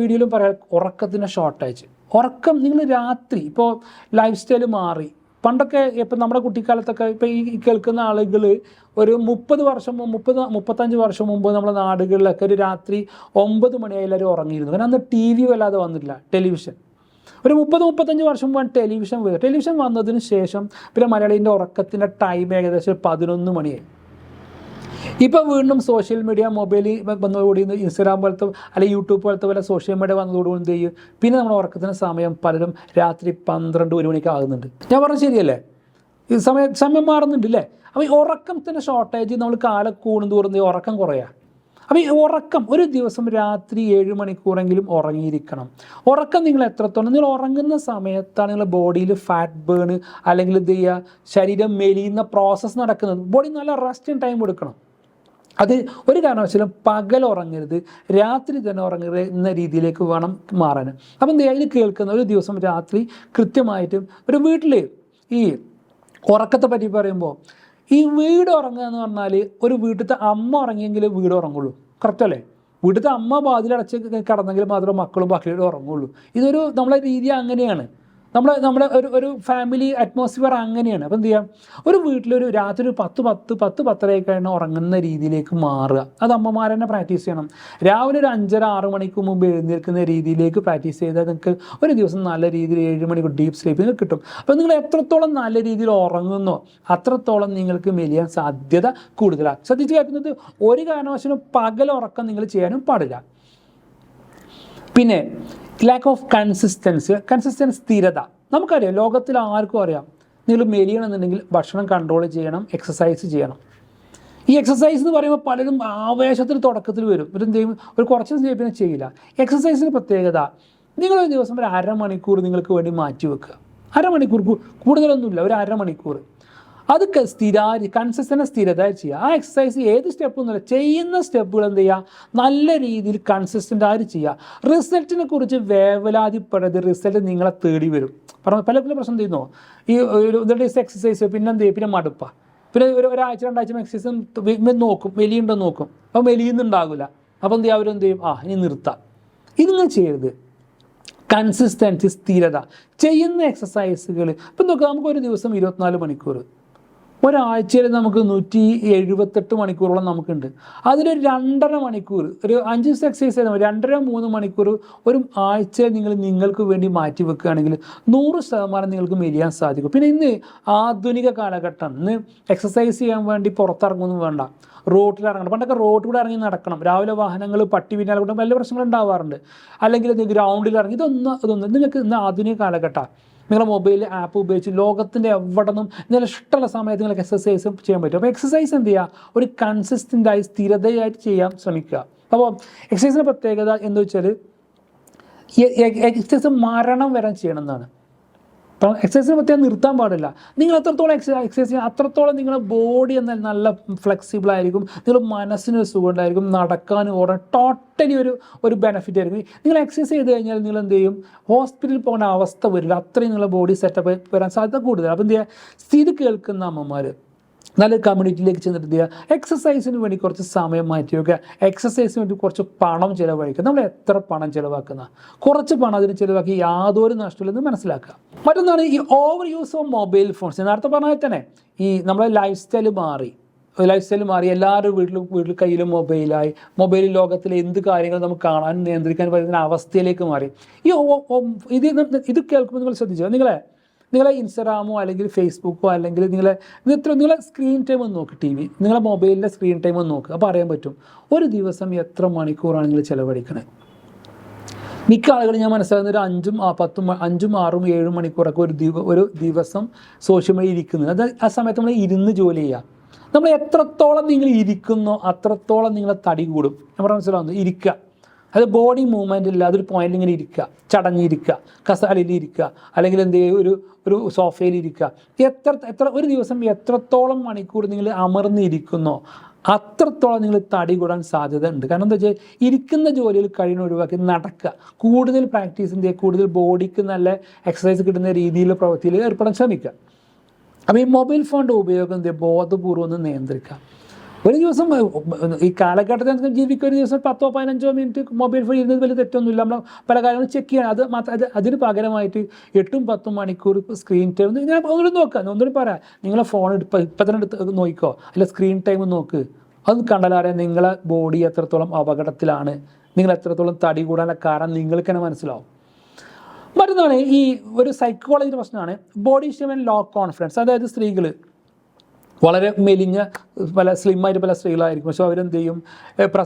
വീഡിയോയിലും പറയാം ഉറക്കത്തിന്റെ ഷോർട്ടേജ് ഉറക്കം നിങ്ങൾ രാത്രി ഇപ്പോൾ ലൈഫ് സ്റ്റൈൽ മാറി. പണ്ടൊക്കെ ഇപ്പം നമ്മുടെ കുട്ടിക്കാലത്തൊക്കെ ഇപ്പം ഈ കേൾക്കുന്ന ആളുകൾ ഒരു മുപ്പത് വർഷം മുപ്പത് മുപ്പത്തഞ്ച് വർഷം മുമ്പ് നമ്മുടെ നാടുകളിലൊക്കെ ഒരു രാത്രി ഒമ്പത് മണിയായി എല്ലാവരും ഉറങ്ങിയിരുന്നു. കാരണം അന്ന് ടി വി വല്ലാതെ വന്നിട്ടില്ല ടെലിവിഷൻ ഒരു മുപ്പത് മുപ്പത്തഞ്ച് വർഷം മുമ്പ് ടെലിവിഷൻ ടെലിവിഷൻ വന്നതിന് ശേഷം പിന്നെ മലയാളീന്റെ ഉറക്കത്തിന്റെ ടൈം ഏകദേശം പതിനൊന്ന് മണിയായി. ഇപ്പോൾ വീണ്ടും സോഷ്യൽ മീഡിയ മൊബൈൽ വന്നതോടുകൂടി ഇൻസ്റ്റാഗ്രാം പോലത്തെ അല്ലെങ്കിൽ യൂട്യൂബ് പോലത്തെ പോലെ സോഷ്യൽ മീഡിയ വന്നതോടുകൂടി എന്ത് ചെയ്യും? പിന്നെ നമ്മൾ ഉറക്കത്തിന് സമയം പലരും രാത്രി പന്ത്രണ്ട് ഒരു മണിക്ക് ആകുന്നുണ്ട്. ഞാൻ പറഞ്ഞത് ശരിയല്ലേ? ഈ സമയം സമയം മാറുന്നുണ്ട് അല്ലേ അപ്പോൾ ഈ ഉറക്കത്തിന്റെ ഷോർട്ടേജ് നമ്മൾ കാലം കൂടുന്ന തോറുന്നത് ഉറക്കം കുറയാ. അപ്പോൾ ഈ ഉറക്കം ഒരു ദിവസം രാത്രി ഏഴ് മണിക്കൂറെങ്കിലും ഉറങ്ങിയിരിക്കണം. ഉറക്കം നിങ്ങൾ എത്രത്തോളം നിങ്ങൾ ഉറങ്ങുന്ന സമയത്താണ് നിങ്ങളുടെ ബോഡിയിൽ ഫാറ്റ് ബേൺ അല്ലെങ്കിൽ എന്ത് ചെയ്യുക? ശരീരം മെലിയുന്ന പ്രോസസ്സ് നടക്കുന്നത്. ബോഡി നല്ല റെസ്റ്റിംഗ് ടൈം കൊടുക്കണം അത് ഒരു കാരണവശാലും പകൽ ഉറങ്ങരുത് രാത്രി തന്നെ ഉറങ്ങരുത് എന്ന രീതിയിലേക്ക് വേണം മാറാൻ. അപ്പം എന്ത് ഇത് കേൾക്കുന്ന ഒരു ദിവസം രാത്രി കൃത്യമായിട്ടും ഒരു വീട്ടിൽ ഈ ഉറക്കത്തെ പറ്റി പറയുമ്പോൾ ഈ വീട് ഉറങ്ങുക എന്ന് പറഞ്ഞാൽ ഒരു വീട്ടിലത്തെ അമ്മ ഉറങ്ങിയെങ്കിൽ വീട് ഉറങ്ങുള്ളൂ. കറക്റ്റ് അല്ലേ? വീട്ടിലത്തെ അമ്മ വാതിലടച്ച് കിടന്നെങ്കിൽ മാത്രമേ മക്കളും ബാക്കിയോട് ഉറങ്ങുള്ളൂ. ഇതൊരു നമ്മളെ രീതി അങ്ങനെയാണ്. നമ്മളെ നമ്മുടെ ഒരു ഒരു ഫാമിലി അറ്റ്മോസ്ഫിയർ അങ്ങനെയാണ്. അപ്പം എന്ത് ചെയ്യാം? ഒരു വീട്ടിലൊരു രാത്രി ഒരു പത്ത് പത്ത് പത്ത് പത്തരയൊക്കെ കഴിഞ്ഞ് ഉറങ്ങുന്ന രീതിയിലേക്ക് മാറുക. അത് അമ്മമാർ തന്നെ പ്രാക്ടീസ് ചെയ്യണം. രാവിലെ ഒരു അഞ്ചര ആറ് മണിക്ക് മുമ്പ് എഴുന്നേൽക്കുന്ന രീതിയിലേക്ക് പ്രാക്ടീസ് ചെയ്താൽ നിങ്ങൾക്ക് ഒരു ദിവസം നല്ല രീതിയിൽ ഏഴ് മണിക്കൂർ ഡീപ്പ് സ്ലീപ്പ് നിങ്ങൾക്ക് കിട്ടും. അപ്പോൾ നിങ്ങൾ എത്രത്തോളം നല്ല രീതിയിൽ ഉറങ്ങുന്നോ അത്രത്തോളം നിങ്ങൾക്ക് മെലിയാൻ സാധ്യത കൂടുതലാണ് ശ്രദ്ധിച്ച് കേൾക്കുന്നത് ഒരു കാരണവശാലും പകൽ ഉറക്കം നിങ്ങൾ ചെയ്യാനും പാടില്ല. പിന്നെ ലാക്ക് ഓഫ് കൺസിസ്റ്റൻസി കൺസിസ്റ്റൻസ് സ്ഥിരത. നമുക്കറിയാം ലോകത്തിൽ ആർക്കും അറിയാം നിങ്ങൾ മെലിയണമെന്നുണ്ടെങ്കിൽ ഭക്ഷണം കൺട്രോൾ ചെയ്യണം എക്സസൈസ് ചെയ്യണം. ഈ എക്സസൈസ് എന്ന് പറയുമ്പോൾ പലരും ആവേശത്തിൽ തുടക്കത്തിൽ വരും. ഒരു എന്ത് ചെയ്യും? ഒരു കുറച്ച് ദിവസം പിന്നെ ചെയ്യില്ല. എക്സസൈസിന് പ്രത്യേകത നിങ്ങൾ ഒരു ദിവസം ഒരു അരമണിക്കൂർ നിങ്ങൾക്ക് വേണ്ടി മാറ്റി വെക്കുക. അരമണിക്കൂർ കൂടുതലൊന്നുമില്ല ഒരു അരമണിക്കൂർ. അത് സ്ഥിര സ്ഥിരാരി കൺസിസ്റ്റന്റ് സ്ഥിരത ചെയ്യുക. ആ എക്സസൈസ് ഏത് സ്റ്റെപ്പ് എന്നല്ല ചെയ്യുന്ന സ്റ്റെപ്പുകൾ എന്ത് ചെയ്യുക? നല്ല രീതിയിൽ കൺസിസ്റ്റന്റ് ആയിട്ട് ചെയ്യുക. റിസൾട്ടിനെ കുറിച്ച് വേവലാതിപ്പെടരുത് റിസൾട്ട് നിങ്ങളെ തേടി വരും. പറഞ്ഞ പല പല പ്രശ്നം ചെയ്യുന്നു. ഈ ഒരു ദിവസം എക്സസൈസ് പിന്നെ എന്ത് ചെയ്യും? പിന്നെ മടുപ്പ. പിന്നെ ഒരു ഒരാഴ്ച രണ്ടാഴ്ച എക്സസൈസ് നോക്കും. വലിയുണ്ടോ നോക്കും. അപ്പം വലിയുന്നുണ്ടാകില്ല അപ്പം എന്ത് ചെയ്യും അവരെന്ത് ചെയ്യും? ആ ഇനി നിർത്താം. ഇതിങ്ങനെ ചെയ്യരുത്. കൺസിസ്റ്റൻസി സ്ഥിരത. ചെയ്യുന്ന എക്സസൈസുകൾ ഇപ്പം നോക്കുക നമുക്ക് ഒരു ദിവസം ഇരുപത്തിനാല് മണിക്കൂർ ഒരാഴ്ചയിൽ നമുക്ക് നൂറ്റി എഴുപത്തെട്ട് മണിക്കൂറോളം നമുക്കുണ്ട്. അതിലൊരു രണ്ടര മണിക്കൂർ ഒരു അഞ്ച് ദിവസം എക്സസൈസ് ചെയ്താൽ രണ്ടര മൂന്ന് മണിക്കൂർ ഒരു ആഴ്ച നിങ്ങൾ നിങ്ങൾക്ക് വേണ്ടി മാറ്റി വെക്കുകയാണെങ്കിൽ നൂറ് ശതമാനം നിങ്ങൾക്ക് മെലിയാൻ സാധിക്കും. പിന്നെ ഇന്ന് ആധുനിക കാലഘട്ടം. ഇന്ന് എക്സസൈസ് ചെയ്യാൻ വേണ്ടി പുറത്തിറങ്ങുമെന്ന് വേണ്ട. റോട്ടിൽ ഇറങ്ങണം. പണ്ടൊക്കെ റോട്ടിൽ കൂടെ ഇറങ്ങി നടക്കണം. രാവിലെ വാഹനങ്ങൾ പട്ടി പിന്നാലെ കൊണ്ട് വലിയ പ്രശ്നങ്ങൾ ഉണ്ടാവാറുണ്ട്. അല്ലെങ്കിൽ ഗ്രൗണ്ടിൽ ഇറങ്ങി ഇതൊന്നും ഇതൊന്നും. നിങ്ങൾക്ക് ഇന്ന് ആധുനിക കാലഘട്ടം. നിങ്ങളുടെ മൊബൈൽ ആപ്പ് ഉപയോഗിച്ച് ലോകത്തിന്റെ എവിടെ നിന്നും ഇഷ്ടമുള്ള സമയത്ത് നിങ്ങൾക്ക് എക്സസൈസ് ചെയ്യാൻ പറ്റും. അപ്പോൾ എക്സസൈസ് എന്ത് ചെയ്യുക? ഒരു കൺസിസ്റ്റന്റായി സ്ഥിരതയായിട്ട് ചെയ്യാൻ ശ്രമിക്കുക. അപ്പോൾ എക്സസൈസിന്റെ പ്രത്യേകത എന്ന് വെച്ചാൽ എക്സസൈസ് മരണം വരെ ചെയ്യണം എന്നാണ്. അപ്പം എക്സസൈസിന് പ്രത്യേകം നിർത്താൻ പാടില്ല. നിങ്ങൾ എത്രത്തോളം എക്സസൈസ് എക്സസൈസ് ചെയ്യുക അത്രത്തോളം നിങ്ങളുടെ ബോഡി എന്നാൽ നല്ല ഫ്ലെക്സിബിൾ ആയിരിക്കും. നിങ്ങൾ മനസ്സിന് സുഖം ഉണ്ടായിരിക്കും നടക്കാനും ഓടാൻ ടോട്ടലി ഒരു ഒരു ബെനിഫിറ്റ് ആയിരിക്കും. നിങ്ങൾ എക്സസൈസ് ചെയ്ത് കഴിഞ്ഞാൽ നിങ്ങൾ എന്ത് ചെയ്യും? ഹോസ്പിറ്റലിൽ പോകേണ്ട അവസ്ഥ വരില്ല. അത്രയും നിങ്ങളുടെ ബോഡി സെറ്റപ്പ് വരാൻ സാധ്യത കൂടുതൽ അപ്പം എന്ത് ചെയ്യുക സ്ഥിതി കേൾക്കുന്ന അമ്മമാർ നല്ല കമ്മ്യൂണിറ്റിയിലേക്ക് ചെന്നിട്ട് ചെയ്യുക? എക്സസൈസിന് വേണ്ടി കുറച്ച് സമയം മാറ്റി വെക്കുക എക്സസൈസിന് വേണ്ടി കുറച്ച് പണം ചിലവഴിക്കുക. നമ്മൾ എത്ര പണം ചിലവാക്കുന്ന? കുറച്ച് പണം അതിന് ചിലവാക്കി യാതൊരു നഷ്ടമില്ലെന്ന് മനസ്സിലാക്കുക. മറ്റൊന്നാണ് ഈ over use of mobile phones നേരത്തെ പറഞ്ഞാൽ തന്നെ ഈ നമ്മുടെ ലൈഫ് സ്റ്റൈൽ മാറി. ലൈഫ് സ്റ്റൈൽ മാറി. എല്ലാവരും വീട്ടിലും വീട്ടിൽ കയ്യിലും മൊബൈലായി മൊബൈൽ ലോകത്തിലെ എന്ത് കാര്യങ്ങൾ നമുക്ക് കാണാൻ നിയന്ത്രിക്കാൻ പറ്റുന്ന അവസ്ഥയിലേക്ക് മാറി. ഈ ഇത് ഇത് കേൾക്കുമ്പോൾ നിങ്ങൾ ശ്രദ്ധിച്ചോ? നിങ്ങളെ നിങ്ങളെ ഇൻസ്റ്റാഗ്രാമോ അല്ലെങ്കിൽ ഫേസ്ബുക്കോ അല്ലെങ്കിൽ നിങ്ങളെ ഇത്ര നിങ്ങളെ സ്ക്രീൻ ടൈം ഒന്ന് നോക്ക് ടി വി നിങ്ങളെ മൊബൈലിന്റെ സ്ക്രീൻ ടൈം ഒന്ന് നോക്ക്. അപ്പോൾ അറിയാൻ പറ്റും ഒരു ദിവസം എത്ര മണിക്കൂറാണ് നിങ്ങൾ ചിലവഴിക്കണത് മിക്ക ആളുകളും ഞാൻ മനസ്സിലാകുന്ന ഒരു അഞ്ചും പത്തും അഞ്ചും ആറും ഏഴും മണിക്കൂറൊക്കെ ഒരു ദിവ ഒരു ദിവസം സോഷ്യൽ മീഡിയ ഇരിക്കുന്നത്. അത് ആ സമയത്ത് നമ്മൾ ഇരുന്ന് ജോലി ചെയ്യുക. നമ്മൾ എത്രത്തോളം നിങ്ങൾ ഇരിക്കുന്നോ അത്രത്തോളം നിങ്ങളെ തടി കൂടും. പറഞ്ഞ മനസ്സിലാവുന്നു ഇരിക്കുക. അത് ബോഡി മൂവ്മെന്റ് ഇല്ല. അതൊരു പോയിന്റിൽ ഇങ്ങനെ ഇരിക്കുക ചടഞ്ഞിരിക്കുക കസാലയിൽ ഇരിക്കുക അല്ലെങ്കിൽ എന്ത് ഒരു ഒരു സോഫയിൽ ഇരിക്കുക എത്ര എത്ര ഒരു ദിവസം എത്രത്തോളം മണിക്കൂർ നിങ്ങൾ അമർന്നിരിക്കുന്നോ അത്രത്തോളം നിങ്ങൾ തടി കൂടാൻ സാധ്യത ഉണ്ട് കാരണം എന്താ വെച്ചാൽ ഇരിക്കുന്ന ജോലിയിൽ കഴിയുന്ന ഒഴിവാക്കി നടക്കുക കൂടുതൽ പ്രാക്ടീസ് എന്ത് ചെയ്യുക? കൂടുതൽ ബോഡിക്ക് നല്ല എക്സസൈസ് കിട്ടുന്ന രീതിയിൽ പ്രവൃത്തിയിൽ ഏർപ്പെടാൻ ശ്രമിക്കുക അപ്പോൾ ഈ മൊബൈൽ ഫോണിന്റെ ഉപയോഗം എന്ത് ബോധപൂർവം ഒന്ന് നിയന്ത്രിക്കുക ഒരു ദിവസം ഈ കാലഘട്ടത്തിൽ ജീവിക്കുക ഒരു ദിവസം പത്തോ പതിനഞ്ചോ മിനിറ്റ് മൊബൈൽ ഫോൺ ഇരുന്നത് വലിയ തെറ്റൊന്നുമില്ല. നമ്മൾ പല കാര്യങ്ങളും ചെക്ക് ചെയ്യണം. അത് മാത്രം അത് അതിന് പകരമായിട്ട് എട്ടും പത്തും മണിക്കൂർ സ്ക്രീൻ ടൈം ഞാൻ ഒന്നുകൂടി നോക്കാം. ഒന്നുകൂടി പറയാം നിങ്ങളെ ഫോൺ ഇപ്പം ഇപ്പം തന്നെ എടുത്ത് നോക്കിക്കോ. അല്ല സ്ക്രീൻ ടൈം നോക്ക്. അത് കണ്ടാലേ നിങ്ങളെ ബോഡി എത്രത്തോളം അപകടത്തിലാണ്. നിങ്ങൾ എത്രത്തോളം തടി കൂടാനുള്ള കാരണം നിങ്ങൾക്ക് തന്നെ മനസ്സിലാവും. മറ്റൊന്നാണ് ഈ ഒരു സൈക്കോളജി പ്രശ്നമാണ്. ബോഡി ഷേം ലോ കോൺഫിഡൻസ് അതായത് സ്ത്രീകൾ വളരെ മെലിഞ്ഞ പല സ്ലിമ്മായിട്ട് പല സ്ത്രീകളായിരിക്കും. പക്ഷെ അവരെന്ത് ചെയ്യും?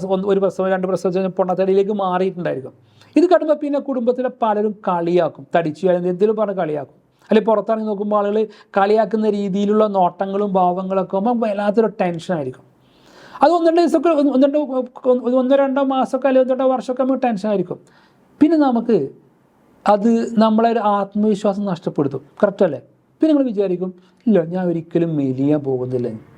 ഒന്ന് ഒരു പ്രസവം രണ്ട് പ്രസവം കഴിഞ്ഞാൽ പൊണ്ണത്തടിയിലേക്ക് മാറിയിട്ടുണ്ടായിരിക്കും. ഇത് കണ്ടുമ്പോൾ പിന്നെ കുടുംബത്തിലെ പലരും കളിയാക്കും. തടിച്ചു അല്ലെങ്കിൽ എന്തെങ്കിലും പറഞ്ഞ് കളിയാക്കും. അല്ലെങ്കിൽ പുറത്തിറങ്ങി നോക്കുമ്പോൾ ആളുകൾ കളിയാക്കുന്ന രീതിയിലുള്ള നോട്ടങ്ങളും ഭാവങ്ങളൊക്കെ ആകുമ്പോൾ വല്ലാത്തൊരു ടെൻഷനായിരിക്കും അത് ഒന്ന് രണ്ട് ദിവസമൊക്കെ ഒന്ന് രണ്ട് ഒന്നോ രണ്ടോ മാസമൊക്കെ അല്ലെങ്കിൽ ഒന്ന് രണ്ടോ വർഷമൊക്കെ നമുക്ക് ടെൻഷനായിരിക്കും പിന്നെ നമുക്ക് അത് നമ്മളെ ഒരു ആത്മവിശ്വാസം നഷ്ടപ്പെടുത്തും. കറക്റ്റ് അല്ലേ? പിന്നെ നിങ്ങൾ വിചാരിക്കും ഇല്ല ഞാൻ ഒരിക്കലും മെലിയാൻ പോകുന്നില്ല.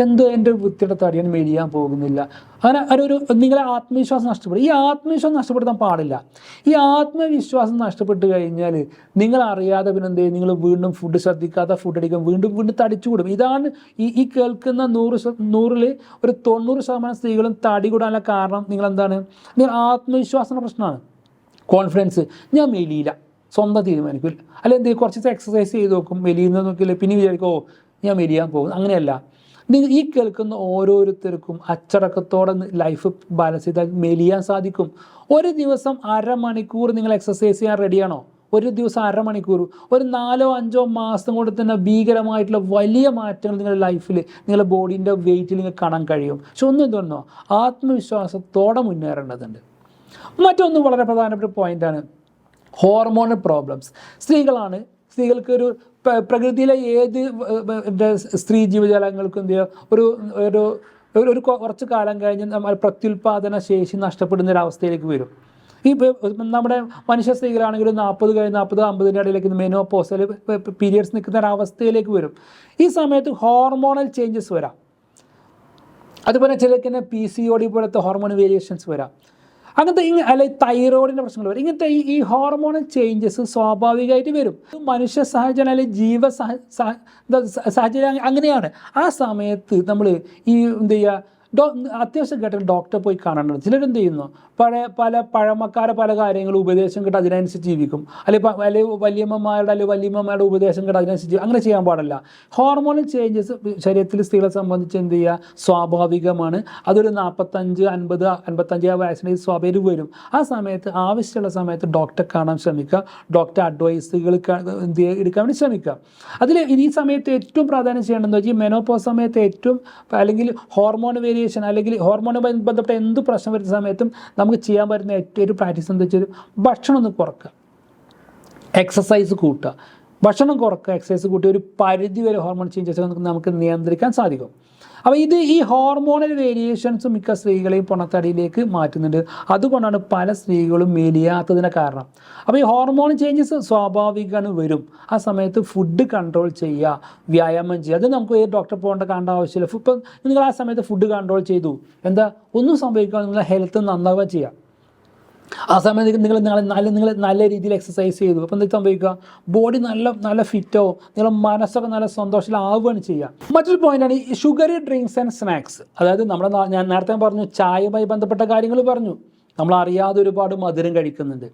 എന്തോ എന്റെ വൃത്തിയുടെ തടിയാൻ മെലിയാൻ പോകുന്നില്ല. അങ്ങനെ ഒരു നിങ്ങളെ ആത്മവിശ്വാസം നഷ്ടപ്പെടും. ഈ ആത്മവിശ്വാസം നഷ്ടപ്പെടുത്താൻ പാടില്ല. ഈ ആത്മവിശ്വാസം നഷ്ടപ്പെട്ട് കഴിഞ്ഞാൽ നിങ്ങൾ അറിയാതെ പിന്നെ എന്ത് നിങ്ങൾ വീണ്ടും ഫുഡ് ശ്രദ്ധിക്കാത്ത ഫുഡ് അടിക്കും. വീണ്ടും വീണ്ടും തടിച്ചു കൂടും. ഇതാണ് ഈ ഈ കേൾക്കുന്ന നൂറ് നൂറിൽ ഒരു തൊണ്ണൂറ് ശതമാനം സ്ത്രീകളും തടി കൂടാനുള്ള കാരണം. നിങ്ങൾ എന്താണ് നിങ്ങൾ ആത്മവിശ്വാസത്തിന്റെ പ്രശ്നമാണ്. കോൺഫിഡൻസ് ഞാൻ മെലിയില്ല. സ്വന്തം തീരുമാനിക്കും. അല്ല എന്ത് കുറച്ച് എക്സസൈസ് ചെയ്ത് നോക്കും മെലിയുന്നത് നോക്കില്ല പിന്നെ വിചാരിക്കും ഓ ഞാൻ മെലിയാൻ പോകും അങ്ങനെയല്ല. നിങ്ങൾ ഈ കേൾക്കുന്ന ഓരോരുത്തർക്കും അച്ചടക്കത്തോടെ ലൈഫ് ബാലൻസ് ചെയ്താൽ മെലിയാൻ സാധിക്കും. ഒരു ദിവസം അരമണിക്കൂർ നിങ്ങൾ എക്സസൈസ് ചെയ്യാൻ റെഡിയാണോ ഒരു ദിവസം അരമണിക്കൂർ. ഒരു നാലോ അഞ്ചോ മാസം കൊണ്ട് തന്നെ ഭീകരമായിട്ടുള്ള വലിയ മാറ്റങ്ങൾ നിങ്ങളുടെ ലൈഫിൽ നിങ്ങളുടെ ബോഡീന്റെ വെയിറ്റിൽ നിങ്ങൾക്ക് കാണാൻ കഴിയും. പക്ഷെ ഒന്നും എന്തുകൊണ്ടോ ആത്മവിശ്വാസത്തോടെ മുന്നേറേണ്ടതുണ്ട്. മറ്റൊന്ന് വളരെ പ്രധാനപ്പെട്ട പോയിന്റാണ് ഹോർമോണൽ പ്രോബ്ലംസ്. സ്ത്രീകളാണ് സ്ത്രീകൾക്ക് ഒരു പ്രകൃതിയിലെ ഏത് സ്ത്രീ ജീവജാലങ്ങൾക്കും എന്ത് ഒരു ഒരു ഒരു- കുറച്ച് കാലം കഴിഞ്ഞ് നമ്മൾ പ്രത്യുൽപാദന ശേഷി നഷ്ടപ്പെടുന്ന ഒരു അവസ്ഥയിലേക്ക് വരും. ഈ നമ്മുടെ മനുഷ്യ സ്ത്രീകളാണെങ്കിൽ നാൽപ്പത് കഴിഞ്ഞ് നാൽപ്പത് അമ്പതിന്റെ ഇടയിലേക്ക് മെനോ പോസൽ പീരിയഡ്സ് നിൽക്കുന്ന ഒരു അവസ്ഥയിലേക്ക് വരും. ഈ സമയത്ത് ഹോർമോണൽ ചേഞ്ചസ് വരാം. അതുപോലെ ചിലക്കിന് പി സി ഒ ഡി പോലത്തെ ഹോർമോൺ വേരിയേഷൻസ് വരാം. അങ്ങനത്തെ ഇങ്ങനെ അല്ലെ തൈറോയിഡിന്റെ പ്രശ്നങ്ങൾ വരും. ഇങ്ങനത്തെ ഈ ഈ ഹോർമോണൽ ചേഞ്ചസ് സ്വാഭാവികമായിട്ട് വരും. മനുഷ്യ സാഹചര്യം അല്ലെങ്കിൽ ജീവ സഹ സഹ- സാഹചര്യം അങ്ങനെയാണ്. ആ സമയത്ത് നമ്മൾ ഈ എന്ത് ചെയ്യുക ഡോ അത്യാവശ്യം ഘട്ടത്തിൽ ഡോക്ടറെ പോയി കാണേണ്ടത് ചിലരെന്ത് ചെയ്യുന്നു? പഴയ പല പഴമക്കാരെ പല കാര്യങ്ങളും ഉപദേശം കിട്ടും അതിനനുസരിച്ച് ജീവിക്കും. അല്ലെങ്കിൽ വലിയമ്മമാരുടെ അല്ലെങ്കിൽ വലിയമ്മമാരുടെ ഉപദേശം കിട്ടും അതിനനുസരിച്ച്. അങ്ങനെ ചെയ്യാൻ പാടില്ല. ഹോർമോണൽ ചേഞ്ചസ് ശരീരത്തിൽ സ്ത്രീകളെ സംബന്ധിച്ച് എന്ത് ചെയ്യുക? സ്വാഭാവികമാണ്. അതൊരു നാൽപ്പത്തഞ്ച് അൻപത് അൻപത്തഞ്ച് ആ വയസ്സിന് സ്വാഭാവികം വരും. ആ സമയത്ത് ആവശ്യമുള്ള സമയത്ത് ഡോക്ടറെ കാണാൻ ശ്രമിക്കുക. ഡോക്ടർ അഡ്വൈസുകൾ എന്ത് എടുക്കാൻ വേണ്ടി ശ്രമിക്കുക. അതിൽ ഈ സമയത്ത് ഏറ്റവും പ്രാധാന്യം ചെയ്യേണ്ടത് വെച്ചാൽ ഈ മെനോപോസ് സമയത്ത് ഏറ്റവും അല്ലെങ്കിൽ ഹോർമോൺ വേരിയേഷൻ അല്ലെങ്കിൽ ഹോർമോണുമായി ബന്ധപ്പെട്ട എന്ത് പ്രശ്നം വരുന്ന സമയത്തും നമുക്ക് ചെയ്യാൻ പറ്റുന്ന ഏറ്റവും ഒരു പ്രാക്ടീസ് എന്താ വെച്ചാൽ ഭക്ഷണം ഒന്ന് കുറക്കുക. എക്സസൈസ് കൂട്ടുക. ഭക്ഷണം കുറക്കുക എക്സസൈസ് കൂട്ടി ഒരു പരിധി വരെ ഹോർമോൺ ചേഞ്ചസ് നമുക്ക് നമുക്ക് നിയന്ത്രിക്കാൻ സാധിക്കും. അപ്പോൾ ഇത് ഈ ഹോർമോണൽ വേരിയേഷൻസ് മിക്ക സ്ത്രീകളെയും പൊണത്തടിയിലേക്ക് മാറ്റുന്നുണ്ട്. അതുകൊണ്ടാണ് പല സ്ത്രീകളും മെലിയാത്തതിന് കാരണം. അപ്പോൾ ഈ ഹോർമോൺ ചേഞ്ചസ് സ്വാഭാവികമാണ് വരും. ആ സമയത്ത് ഫുഡ് കൺട്രോൾ ചെയ്യുക വ്യായാമം ചെയ്യുക. അത് നമുക്ക് ഏത് ഡോക്ടർ പോകേണ്ട കാണേണ്ട ആവശ്യമില്ല. ഇപ്പം നിങ്ങൾ ആ സമയത്ത് ഫുഡ് കൺട്രോൾ ചെയ്തു. എന്താ? ഒന്നും സംഭവിക്കാതെ നിങ്ങളുടെ ഹെൽത്ത് നന്നാവുക ചെയ്യുക. ആ സമയത്ത് നിങ്ങൾ നല്ല നിങ്ങൾ നല്ല രീതിയിൽ എക്സസൈസ് ചെയ്തു. അപ്പോൾ എന്താ സംഭവിക്കുക? ബോഡി നല്ല നല്ല ഫിറ്റോ നിങ്ങളുടെ മനസ്സൊക്കെ നല്ല സന്തോഷത്തിലാവുകയാണ് ചെയ്യുക. മറ്റൊരു പോയിന്റാണ് ഈ ഷുഗർ ഡ്രിങ്ക്സ് ആൻഡ് സ്നാക്സ് അതായത് നമ്മുടെ ഞാൻ നേരത്തെ പറഞ്ഞു ചായയുമായി ബന്ധപ്പെട്ട കാര്യങ്ങൾ പറഞ്ഞു. നമ്മൾ അറിയാതെ ഒരുപാട് മധുരം കഴിക്കുന്നുണ്ട്.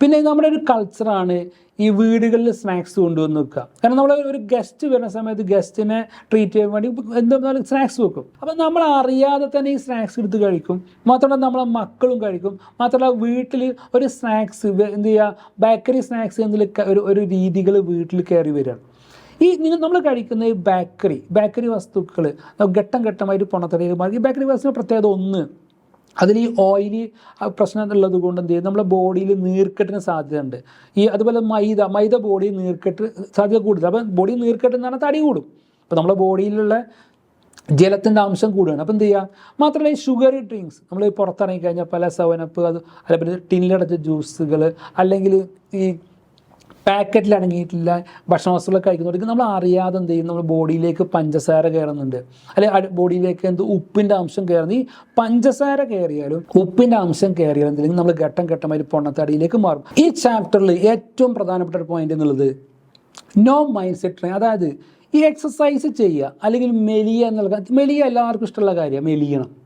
പിന്നെ നമ്മുടെ ഒരു കൾച്ചറാണ് ഈ വീടുകളിൽ സ്നാക്സ് കൊണ്ടുവന്ന് വെക്കുക. കാരണം നമ്മൾ ഒരു ഗസ്റ്റ് വരുന്ന സമയത്ത് ഗസ്റ്റിനെ ട്രീറ്റ് ചെയ്യാൻ വേണ്ടി എന്താ സ്നാക്സ് വെക്കും. അപ്പം നമ്മൾ അറിയാതെ തന്നെ ഈ സ്നാക്സ് എടുത്ത് കഴിക്കും. മാത്രമല്ല നമ്മളെ മക്കളും കഴിക്കും. മാത്രമല്ല വീട്ടിൽ ഒരു സ്നാക്സ് എന്ത് ചെയ്യുക ബേക്കറി സ്നാക്സ് എന്നുള്ള ഒരു ഒരു രീതികൾ വീട്ടിൽ കയറി വരികയാണ് ഈ നിങ്ങൾ നമ്മൾ കഴിക്കുന്ന ഈ ബേക്കറി ബേക്കറി വസ്തുക്കൾ ഘട്ടം ഘട്ടമായിട്ട് പൊണത്തടയിൽ മാറി. ഈ ബേക്കറി വസ്തുക്കൾ പ്രത്യേകത ഒന്ന് അതിൽ ഈ ഓയിലി പ്രശ്നം ഉള്ളത് കൊണ്ട് എന്ത് ചെയ്യും? നമ്മുടെ ബോഡിയിൽ നീർക്കെട്ടിന് സാധ്യതയുണ്ട്. ഈ അതുപോലെ മൈദ മൈദ ബോഡി നീർക്കെട്ട് സാധ്യത കൂടുതൽ അപ്പം ബോഡി നീർക്കെട്ട് തടി കൂടും. അപ്പോൾ നമ്മുടെ ബോഡിയിലുള്ള ജലത്തിന്റെ അംശം കൂടുകയാണ്. അപ്പം എന്ത് ചെയ്യുക? മാത്രമല്ല ഈ ഷുഗർ ഡ്രിങ്ക്സ് നമ്മൾ പുറത്തിറങ്ങി കഴിഞ്ഞാൽ പല സെവനപ്പ് അത് അല്ല പിന്നെ ടിന്നിലടച്ച ജ്യൂസുകൾ അല്ലെങ്കിൽ ഈ പാക്കറ്റിൽ അടങ്ങിയിട്ടില്ല ഭക്ഷണ വസ്തുക്കൾ കഴിക്കുന്നവർക്ക് നമ്മൾ അറിയാതെ എന്ത് ചെയ്യും? നമ്മൾ ബോഡിയിലേക്ക് പഞ്ചസാര കയറുന്നുണ്ട്. അല്ലെങ്കിൽ ബോഡിയിലേക്ക് എന്ത് ഉപ്പിന്റെ അംശം കയറുന്ന. ഈ പഞ്ചസാര കയറിയാലും ഉപ്പിന്റെ അംശം കയറിയാലും എന്തെങ്കിലും നമ്മൾ ഘട്ടം ഘട്ടമായി പൊണ്ണത്തടിയിലേക്ക് മാറും. ഈ ചാപ്റ്ററിൽ ഏറ്റവും പ്രധാനപ്പെട്ട ഒരു പോയിന്റ് എന്നുള്ളത് നോ മൈൻഡ് സെറ്റ് ട്രെയിൻ അതായത് ഈ എക്സസൈസ് ചെയ്യുക അല്ലെങ്കിൽ മെലിയ എന്നുള്ള മെലിയ എല്ലാവർക്കും ഇഷ്ടമുള്ള കാര്യമാണ്. മെലിയണം.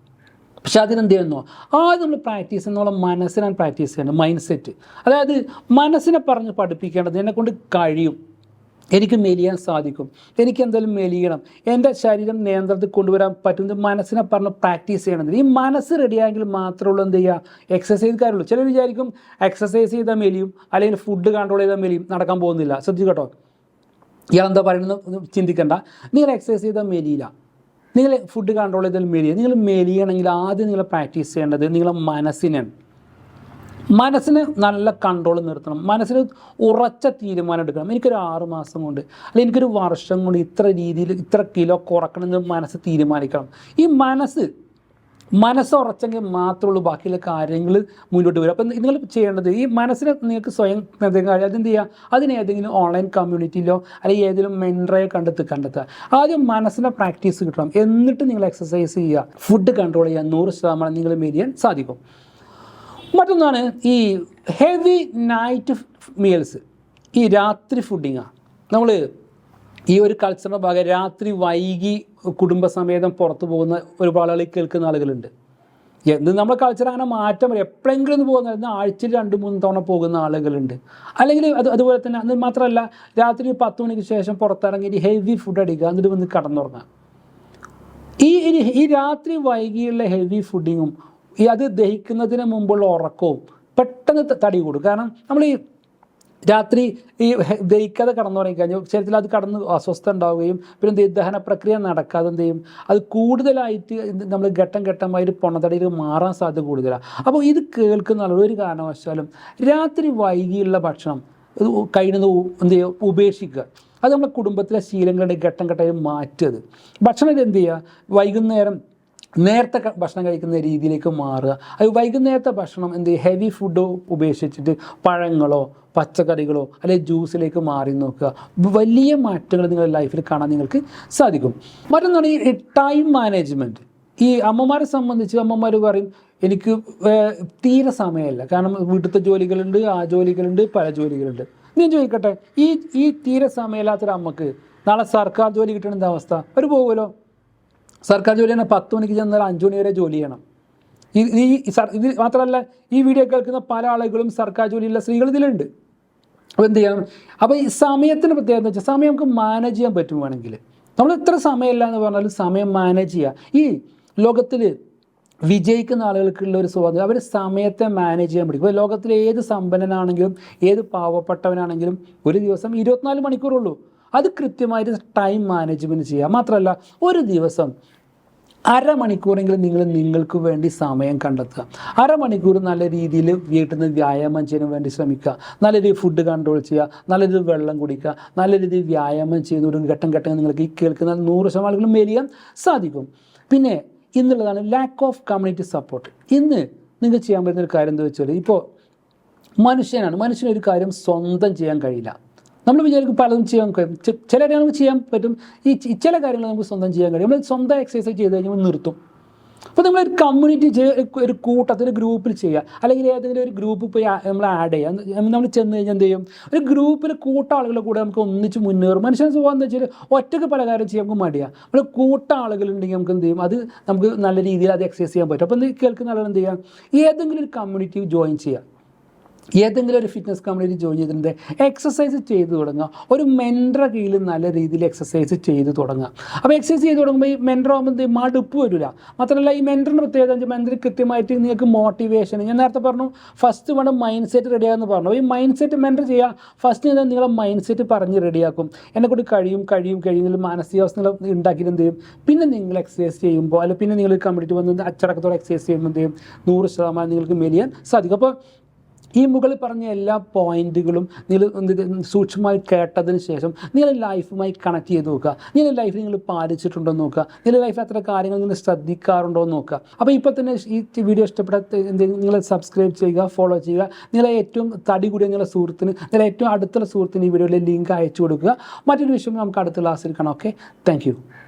പക്ഷെ അതിനെന്ത് ചെയ്യുന്നു? ആദ്യം നമ്മൾ പ്രാക്ടീസ് എന്നുള്ള മനസ്സിനാണ് പ്രാക്ടീസ് ചെയ്യേണ്ടത് മൈൻഡ് സെറ്റ് അതായത് മനസ്സിനെ പറഞ്ഞ് പഠിപ്പിക്കേണ്ടത് എന്നെ കൊണ്ട് കഴിയും. എനിക്ക് മെലിയാൻ സാധിക്കും. എനിക്ക് എന്തായാലും മെലിയണം. എന്റെ ശരീരം നിയന്ത്രണത്തിൽ കൊണ്ടുവരാൻ പറ്റുന്നത് മനസ്സിനെ പറഞ്ഞ് പ്രാക്ടീസ് ചെയ്യണം ഈ മനസ്സ് റെഡിയായെങ്കിൽ മാത്രമേ ഉള്ളൂ എന്ത് ചെയ്യുക? എക്സസൈസ് കാര്യമുള്ളൂ. ചിലർ വിചാരിക്കും എക്സസൈസ് ചെയ്താൽ മെലിയും അല്ലെങ്കിൽ ഫുഡ് കൺട്രോൾ ചെയ്താൽ മെലിയും നടക്കാൻ പോകുന്നില്ല. ശ്രദ്ധിച്ചു കേട്ടോ എന്താ പറയുന്നത് ചിന്തിക്കണ്ട. നിങ്ങൾ എക്സസൈസ് ചെയ്താൽ മെലിയില്ല. നിങ്ങൾ ഫുഡ് കൺട്രോൾ ചെയ്താൽ മെലിയ? നിങ്ങൾ മെലിയണമെങ്കിൽ ആദ്യം നിങ്ങൾ പ്രാക്ടീസ് ചെയ്യേണ്ടത് നിങ്ങളെ മനസ്സിനെ. മനസ്സിന് നല്ല കൺട്രോൾ നിർത്തണം. മനസ്സിന് ഉറച്ച തീരുമാനം എടുക്കണം. എനിക്കൊരു ആറ് മാസം കൊണ്ട് അല്ലെങ്കിൽ എനിക്കൊരു വർഷം കൊണ്ട് ഇത്ര രീതിയിൽ ഇത്ര കിലോ കുറക്കണം എന്ന് മനസ്സ് തീരുമാനിക്കണം. ഈ മനസ്സ് മനസ്സ് ഉറച്ചെങ്കിൽ മാത്രമേ ഉള്ളൂ ബാക്കിയുള്ള കാര്യങ്ങൾ മുന്നോട്ട് വരും അപ്പം നിങ്ങൾ ചെയ്യേണ്ടത് ഈ മനസ്സിനെ നിങ്ങൾക്ക് സ്വയം കഴിയും അതെന്ത് ചെയ്യുക? അതിന് ഏതെങ്കിലും ഓൺലൈൻ കമ്മ്യൂണിറ്റിയിലോ അല്ലെങ്കിൽ ഏതെങ്കിലും മെൻറയെ കണ്ടെത്തി കണ്ടെത്തുക. ആദ്യം മനസ്സിനെ പ്രാക്ടീസ് കിട്ടണം. എന്നിട്ട് നിങ്ങൾ എക്സസൈസ് ചെയ്യുക. ഫുഡ് കൺട്രോൾ ചെയ്യുക. നൂറ് ശതമാനം നിങ്ങൾ മെരിയാൻ സാധിക്കും. മറ്റൊന്നാണ് ഈ ഹെവി നൈറ്റ് മീൽസ് ഈ രാത്രി ഫുഡിങ്ങാണ് നമ്മൾ ഈ ഒരു കൾച്ചറിന്റെ ഭാഗം രാത്രി വൈകി കുടുംബസമേതം പുറത്തു പോകുന്ന ഒരുപാട് ആളുകൾ കേൾക്കുന്ന ആളുകളുണ്ട്. എന്ത് നമ്മുടെ കൾച്ചർ അങ്ങനെ മാറ്റം വരും. എപ്പോഴെങ്കിലും ഒന്ന് പോകുന്ന ആഴ്ചയിൽ രണ്ട് മൂന്ന് തവണ പോകുന്ന ആളുകളുണ്ട്. അല്ലെങ്കിൽ അത് അതുപോലെ തന്നെ അത് മാത്രമല്ല രാത്രി പത്ത് മണിക്ക് ശേഷം പുറത്തിറങ്ങി ഹെവി ഫുഡ് അടിക്കുക എന്നിട്ട് വന്ന് കടന്നുറങ്ങുക. ഈ ഈ- ഈ രാത്രി വൈകിയുള്ള ഹെവി ഫുഡിങ്ങും ഈ അത് ദഹിക്കുന്നതിന് മുമ്പുള്ള ഉറക്കവും പെട്ടെന്ന് തടി കൂടും. കാരണം നമ്മൾ ഈ രാത്രി ഈ ദഹിക്കാതെ കടന്നു കഴിഞ്ഞാൽ ശരീരത്തിൽ അത് കടന്ന് അസ്വസ്ഥ ഉണ്ടാവുകയും പിന്നെ ദഹന പ്രക്രിയ നടക്കാതെ എന്ത് ചെയ്യും? അത് കൂടുതലായിട്ട് നമ്മൾ ഘട്ടം ഘട്ടമായിട്ട് പൊണ്ണത്തടിയിൽ മാറാൻ സാധ്യത കൂടുതലാണ് അപ്പോൾ ഇത് കേൾക്കുന്ന ഒരു കാരണവശാലും രാത്രി വൈകിയുള്ള ഭക്ഷണം കഴിയുന്നത് എന്ത് ചെയ്യുക ഉപേക്ഷിക്കുക. അത് നമ്മുടെ കുടുംബത്തിലെ ശീലങ്ങളുടെ ഘട്ടം ഘട്ടമായി മാറ്റത് ഭക്ഷണം എന്ത് ചെയ്യുക? വൈകുന്നേരം നേരത്തെ ഭക്ഷണം കഴിക്കുന്ന രീതിയിലേക്ക് മാറുക. അത് വൈകുന്നേരത്തെ ഭക്ഷണം എന്ത്? ഹെവി ഫുഡോ ഉപേക്ഷിച്ചിട്ട് പഴങ്ങളോ പച്ചക്കറികളോ അല്ലെങ്കിൽ ജ്യൂസിലേക്ക് മാറി നോക്കുക. വലിയ മാറ്റങ്ങൾ നിങ്ങളുടെ ലൈഫിൽ കാണാൻ നിങ്ങൾക്ക് സാധിക്കും. മറ്റൊന്നാണ് ഈ ടൈം മാനേജ്മെന്റ് ഈ അമ്മമാരെ സംബന്ധിച്ച് അമ്മമാർ പറയും എനിക്ക് തീരെ സമയമില്ല. കാരണം വീട്ടിലത്തെ ജോലികളുണ്ട് ആ ജോലികളുണ്ട് പല ജോലികളുണ്ട്. നീ ചോദിക്കട്ടെ ഈ ഈ തീരെ സമയമില്ലാത്തൊരു അമ്മയ്ക്ക് നാളെ സർക്കാർ ജോലി കിട്ടണ അവസ്ഥ? അവർ പോകുമല്ലോ. സർക്കാർ ജോലി തന്നെ പത്ത് മണിക്ക് ചെന്നാൽ അഞ്ചു മണി വരെ ജോലി ചെയ്യണം. ഈ ഇത് മാത്രമല്ല ഈ വീഡിയോ കേൾക്കുന്ന പല ആളുകളും സർക്കാർ ജോലിയുള്ള സ്ത്രീകൾ ഇതിലുണ്ട്. അപ്പോൾ എന്ത് ചെയ്യണം? അപ്പോൾ ഈ സമയത്തിന് പ്രത്യേകത വെച്ചാൽ സമയം നമുക്ക് മാനേജ് ചെയ്യാൻ പറ്റും വേണമെങ്കിൽ നമ്മൾ എത്ര സമയമില്ല എന്ന് പറഞ്ഞാലും സമയം മാനേജ് ചെയ്യുക ഈ ലോകത്തിൽ വിജയിക്കുന്ന ആളുകൾക്കുള്ള ഒരു സ്വാതന്ത്ര്യം അവർ സമയത്തെ മാനേജ് ചെയ്യാൻ പഠിക്കും. ഇപ്പോൾ ലോകത്തിലെ ഏത് സമ്പന്നനാണെങ്കിലും ഏത് പാവപ്പെട്ടവനാണെങ്കിലും ഒരു ദിവസം ഇരുപത്തിനാല് മണിക്കൂറുള്ളൂ. അത് കൃത്യമായിട്ട് ടൈം മാനേജ്മെന്റ് ചെയ്യുക മാത്രമല്ല ഒരു ദിവസം അരമണിക്കൂറെങ്കിലും നിങ്ങൾ നിങ്ങൾക്ക് വേണ്ടി സമയം കണ്ടെത്തുക. അരമണിക്കൂർ നല്ല രീതിയിൽ വീട്ടിൽ നിന്ന് വ്യായാമം ചെയ്യാൻ വേണ്ടി ശ്രമിക്കുക. നല്ല രീതിയിൽ ഫുഡ് കൺട്രോൾ ചെയ്യുക. നല്ല രീതിയിൽ വെള്ളം കുടിക്കുക. നല്ല രീതിയിൽ വ്യായാമം ചെയ്യുന്ന ഒരു ഘട്ടം ഘട്ടം നിങ്ങൾക്ക് ഈ കേൾക്കുന്ന നൂറ് ശതമാനം മേലിയാൻ സാധിക്കും. പിന്നെ ഇന്നുള്ളതാണ് ലാക്ക് ഓഫ് കമ്മ്യൂണിറ്റി സപ്പോർട്ട് ഇന്ന് നിങ്ങൾക്ക് ചെയ്യാൻ പറ്റുന്ന ഒരു കാര്യം എന്താ വെച്ചാൽ ഇപ്പോൾ മനുഷ്യനാണ്. മനുഷ്യനൊരു കാര്യം സ്വന്തം ചെയ്യാൻ കഴിയില്ല. നമ്മൾ വിചാരിക്കും പലതും ചെയ്യാൻ ചില കാര്യങ്ങൾ നമുക്ക് ചെയ്യാൻ പറ്റും. ഈ ചില കാര്യങ്ങൾ നമുക്ക് സ്വന്തം ചെയ്യാൻ കഴിയും. നമ്മൾ സ്വന്തം എക്സസൈസ് ചെയ്ത് കഴിഞ്ഞാൽ നിർത്തും. അപ്പോൾ നമ്മൾ ഒരു കമ്മ്യൂണിറ്റി ഒരു കൂട്ടത്തിൽ ഗ്രൂപ്പിൽ ചെയ്യുക. അല്ലെങ്കിൽ ഏതെങ്കിലും ഒരു ഗ്രൂപ്പ് പോയി നമ്മൾ ആഡ് ചെയ്യുക. നമ്മൾ ചെന്ന് കഴിഞ്ഞാൽ എന്ത് ചെയ്യും? ഒരു ഗ്രൂപ്പിൽ കൂട്ട ആളുകളുടെ കൂടെ നമുക്ക് ഒന്നിച്ച് മുന്നേറും. മനുഷ്യൻ സ്വഭാവം എന്താ വെച്ചാൽ ഒറ്റയ്ക്ക് പല കാര്യം ചെയ്യാൻ നമുക്ക് മടിയാണ് നമ്മൾ കൂട്ട ആളുകളുണ്ടെങ്കിൽ നമുക്ക് എന്ത് ചെയ്യും? അത് നമുക്ക് നല്ല രീതിയിൽ അത് എക്സസൈസ് ചെയ്യാൻ പറ്റും. അപ്പോൾ എന്ത് കേൾക്കുന്ന ആളുകൾ എന്ത് ചെയ്യുക? ഏതെങ്കിലും ഒരു കമ്മ്യൂണിറ്റി ജോയിൻ ചെയ്യുക. ഏതെങ്കിലും ഒരു ഫിറ്റ്നസ് കമ്പനിയിൽ ജോയിൻ ചെയ്തിട്ടുണ്ട് എക്സസൈസ് ചെയ്ത് തുടങ്ങുക. ഒരു മെന്ററെ കീഴിൽ നല്ല രീതിയിൽ എക്സസൈസ് ചെയ്ത് തുടങ്ങുക. അപ്പോൾ എക്സസൈസ് ചെയ്ത് തുടങ്ങുമ്പോൾ ഈ മെന്റർ ആകുമ്പോൾ മടുപ്പ് വരില്ല മാത്രമല്ല ഈ മെന്ററിന്റെ പ്രത്യേകത മെന്റർ കൃത്യമായിട്ട് നിങ്ങൾക്ക് മോട്ടിവേഷൻ ഞാൻ നേരത്തെ പറഞ്ഞു ഫസ്റ്റ് വേണം മൈൻഡ് സെറ്റ് റെഡിയാകുമെന്ന് പറഞ്ഞു. ഈ മൈൻഡ് സെറ്റ് മെന്റർ ചെയ്യുക ഫസ്റ്റ് ഞാൻ നിങ്ങളെ മൈൻഡ് സെറ്റ് പറഞ്ഞ് റെഡിയാക്കും എന്നെ കൂടി കഴിയും കഴിയും കഴിയുന്ന മാനസികാവസ്ഥ ഉണ്ടാക്കിയിട്ട് എന്ത് ചെയ്യും? പിന്നെ നിങ്ങൾ എക്സസൈസ് ചെയ്യുമ്പോൾ അല്ലെങ്കിൽ പിന്നെ നിങ്ങൾ കമ്മ്യൂണിറ്റി വന്ന് അച്ചടക്കത്തോടെ എക്സസൈസ് ചെയ്യുമ്പോൾ എന്ത് ചെയ്യും? നൂറ് ശതമാനം നിങ്ങൾക്ക് മെലിയാൻ സാധിക്കും. അപ്പോൾ ഈ മുകളിൽ പറഞ്ഞ എല്ലാ പോയിന്റുകളും നിങ്ങൾ സൂക്ഷ്മമായി കേട്ടതിന് ശേഷം നിങ്ങളുടെ ലൈഫുമായി കണക്ട് ചെയ്ത് നോക്കുക. നിങ്ങളുടെ ലൈഫിൽ നിങ്ങൾ പാലിച്ചിട്ടുണ്ടോ നോക്കുക. നിങ്ങളുടെ ലൈഫിൽ അത്ര കാര്യങ്ങൾ നിങ്ങൾ ശ്രദ്ധിക്കാറുണ്ടോ എന്ന് നോക്കുക. അപ്പോൾ ഇപ്പോൾ തന്നെ ഈ വീഡിയോ ഇഷ്ടപ്പെട്ട എന്തെങ്കിലും നിങ്ങൾ സബ്സ്ക്രൈബ് ചെയ്യുക ഫോളോ ചെയ്യുക. നിങ്ങളെ ഏറ്റവും തടി കൂടിയ നിങ്ങളുടെ സുഹൃത്തിന് നിങ്ങളുടെ ഏറ്റവും അടുത്തുള്ള സുഹൃത്തിന് ഈ വീഡിയോയിലെ ലിങ്ക് അയച്ചു കൊടുക്കുക. മറ്റൊരു വിഷയം നമുക്ക് അടുത്ത ക്ലാസ്സിൽ കാണാം. Okay thank